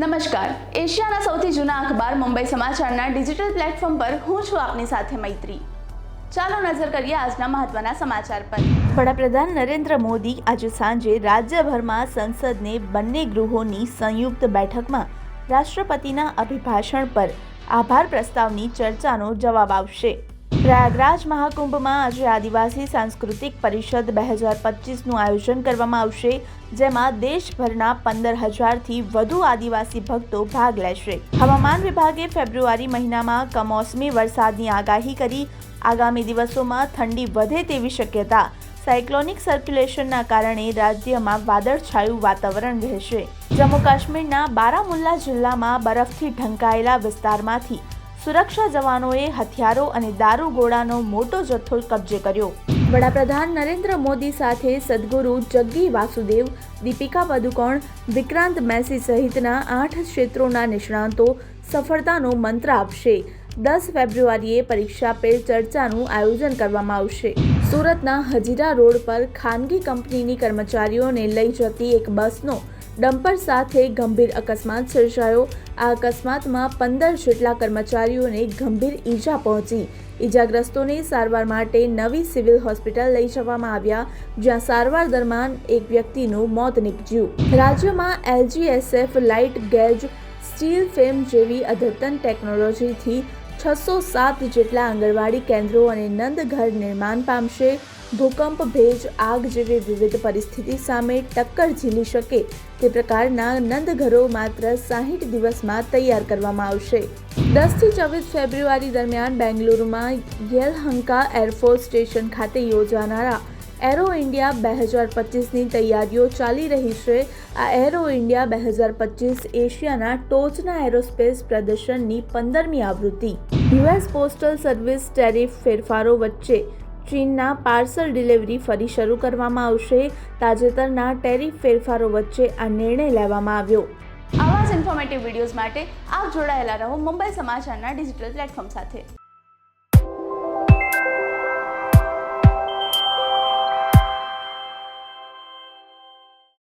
નમસ્કાર. એશિયાના સૌથી જૂના અખબાર મુંબઈ સમાચારના ડિજિટલ પ્લેટફોર્મ પર હું છું આપની સાથે મૈત્રી. ચાલો નજર કરીએ આજના મહત્વના સમાચાર પર. વડાપ્રધાન નરેન્દ્ર મોદી આજે સાંજે રાજ્યભરમાં સંસદને બંને ગૃહોની સંયુક્ત બેઠકમાં રાષ્ટ્રપતિના અભિભાષણ પર આભાર પ્રસ્તાવની ચર્ચાનો જવાબ આપશે. પ્રયાગરાજ મહાકુંભમાં આજે આદિવાસી સાંસ્કૃતિક પરિષદ બે હજાર પચીસનું આયોજન કરવામાં આવશે, જેમાં દેશભરના પંદર હજારથી વધુ આદિવાસી ભક્તો ભાગ લેશે. હવામાન વિભાગે ફેબ્રુઆરી મહિનામાં કમોસમી વરસાદની આગાહી કરી, આગામી દિવસોમાં ઠંડી વધે તેવી શક્યતા. સાયક્લોનિક સર્ક્યુલેશનના કારણે રાજ્યમાં વાદળછાયું વાતાવરણ રહેશે. જમ્મુ કાશ્મીરના બારામુલ્લા જિલ્લામાં બરફથી ઢંકાયેલા વિસ્તારમાંથી સુરક્ષા જવાનોએ હથિયારો અને દારૂગોળાનો મોટો જથ્થો કબજે કર્યો. વડાપ્રધાન નરેન્દ્ર મોદી સાથે સદગુરુ જગ્ગી વાસુદેવ, દીપિકા પદુકોણ, વિક્રાંત મેસી સહિતના આઠ ક્ષેત્રોના નિષ્ણાંતો સફળતાનો મંત્ર આપશે. દસ ફેબ્રુઆરીએ પરીક્ષા પે ચર્ચાનું આયોજન કરવામાં આવશે. સુરતના હજીરા રોડ પર ખાનગી કંપનીની કર્મચારીઓને લઈ જતી એક બસનો ડમ્પર સાથે ગંભીર અકસ્માત સર્જાયો. આ અકસ્માતમાં પંદર જેટલા કર્મચારીઓને ગંભીર ઈજા પહોંચી. ઈજાગ્રસ્તોને સારવાર માટે નવી સિવિલ હોસ્પિટલ લઈ જવામાં આવ્યા, જ્યાં સારવાર દરમિયાન એક વ્યક્તિનું મોત નીપજ્યું. રાજ્યમાં LGSF light gauge, steel frame જેવી અદ્યતન ટેકનોલોજીથી છસો સાત જેટલા આંગણવાડી કેન્દ્રો અને નંદઘર નિર્માણ પામશે. ભૂકંપ, ભેજ, આગ જેવી વિવિધ પરિસ્થિતિ સામે ટક્કર ઝીલી શકે તે પ્રકારના નંદઘરો માત્ર સાહીઠ દિવસમાં તૈયાર કરવામાં આવશે. દસથી ચોવીસ ફેબ્રુઆરી દરમિયાન બેંગલુરુમાં યેલહંકા એરફોર્સ સ્ટેશન ખાતે યોજાનારા એરો ઇન્ડિયા બે હજાર પચીસની તૈયારીઓ ચાલી રહી છે. આ એરો ઇન્ડિયા બે હજાર પચીસ એશિયાના ટોચના એરોસ્પેસ પ્રદર્શનની પંદરમી આવૃત્તિ. યુએસ પોસ્ટલ સર્વિસ ટેરિફ ફેરફારો વચ્ચે ચીનના પાર્સલ ડિલિવરી ફરી શરૂ કરવામાં આવશે. તાજેતરના ટેરિફ ફેરફારો વચ્ચે આ નિર્ણય લેવામાં આવ્યો. આવા જ ઇન્ફોર્મેટિવ વિડીયોઝ માટે આપ જોડાયેલા રહો મુંબઈ સમાચારના ડિજિટલ પ્લેટફોર્મ સાથે.